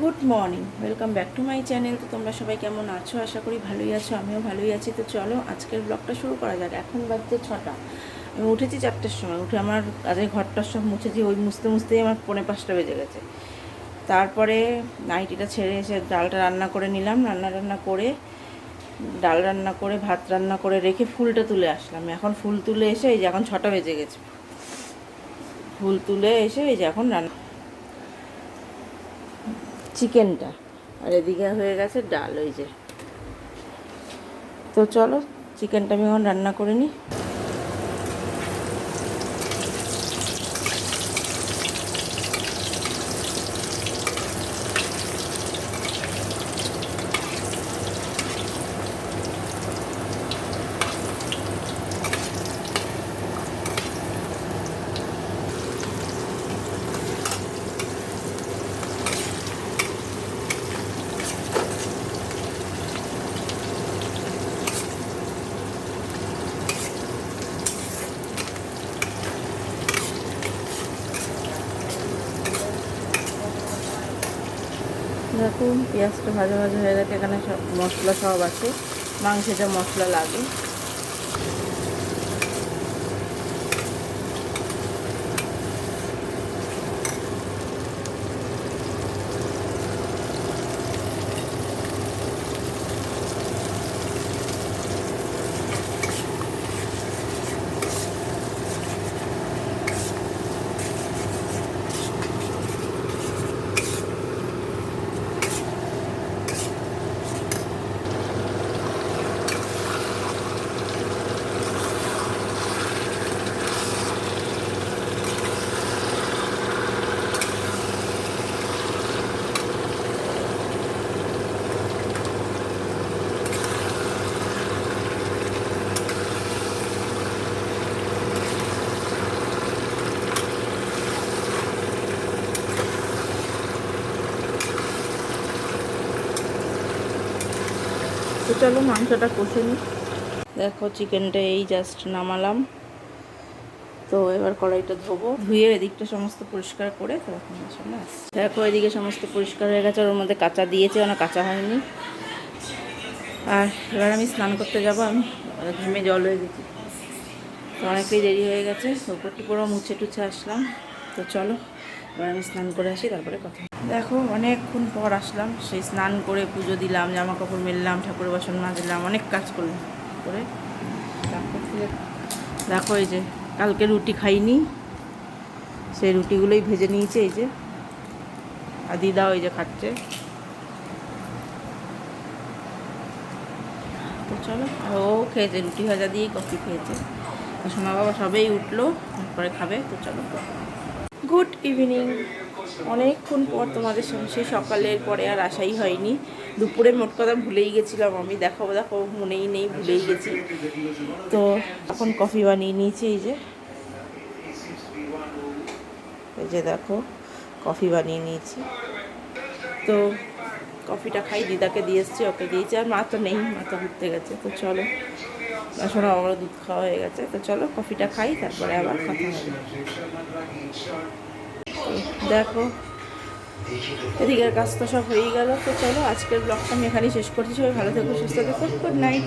Good morning welcome back to my channel তো তোমরা সবাই কেমন আছো? আশা করি ভালোই আছো, আমিও ভালোই আছি। তো চলো, আজকের ব্লগটা শুরু করা যাক। এখন বাজছে ছটা। আমি উঠেছি চারটের সময়। উঠে আমার কাজের ঘরটার সব মুছেছি ওই মুছতে মুছতেই আমার পৌনে পাঁচটা বেজে গেছে। তারপরে নাইটিটা ছেড়ে এসে ডালটা রান্না করে নিলাম। রান্না রান্না করে, ডাল রান্না করে, ভাত রান্না করে রেখে ফুলটা তুলে আসলাম। এখন ফুল তুলে এসে এই যে এখন ছটা বেজে গেছে। ফুল তুলে এসে এই যে এখন রান্না চিকেনটা। আর এদিকে হয়ে গেছে ডাল, ওই যে। তো চলো, চিকেনটা আমি এখন রান্না করে নিই। দেখুন পেঁয়াজটা ভাজা ভাজা হয়ে গেছে, এখানে সব মশলা সব আছে। মাংসে যা মশলা লাগে। তো চলো মাংসটা কষে নিই। দেখো চিকেনটা এই জাস্ট নামালাম। তো এবার কড়াইটা ধোবো। ধুয়ে এদিকটা সমস্ত পরিষ্কার করে তখন দেখো, এদিকে সমস্ত পরিষ্কার হয়ে গেছে ওর মধ্যে কাঁচা দিয়েছে না কাঁচা হয়নি। আর এবার আমি স্নান করতে যাব, আমি ঘেমে জল হয়ে গেছি। তো অনেকটাই দেরি হয়ে গেছে ওপরটি পুরো মুছে টুছে আসলাম। তো চলো। এবার আমি স্নান করে আসি, তারপরে কথা দেখো, অনেকক্ষণ পর আসলাম, সেই স্নান করে পুজো দিলাম জামা কাপড় মেললাম ঠাকুর বাসন মাজলাম, অনেক কাজ করলাম। করে দেখো, এই যে কালকে রুটি খাইনি, সেই রুটিগুলোই ভেজে নিয়েছে, এই যে। আর দিদাও এই যে খাচ্ছে। তো চলো ও খেয়েছে, রুটি ভাজা দিয়ে কফি খেয়েছে। সোমা বাবা সবেই উঠল, তারপরে খাবে, তো চলো। Good evening. অনেকক্ষণ পর তোমাদের সঙ্গে, সেই সকালের পরে আর আসাই হয়নি। দুপুরে মোট কথা ভুলেই গেছিলাম আমি। দেখাবো দেখো, মনেই নেই, ভুলেই গেছি। তো এখন কফি বানিয়ে নিয়েছি, এই যে। এই যে দেখো, কফি বানিয়ে নিয়েছি। তো কফিটা খাই, দিদাকে দিয়ে এসছি, ওকে দিয়েছি, আর মা তো নেই, মা তো ঘুরতে গেছে। তো চলো আসলে আমরা দুধ খাওয়া হয়ে গেছে। তো চলো কফিটা খাই, তারপরে আবার কথা হবে। দেখো, এদিকের কাজ তো সব হয়েই গেল। তো চলো আজকের ব্লগটা আমি এখানেই শেষ করছি। সবাই ভালো থেকো, সুস্থ থেকো। Good night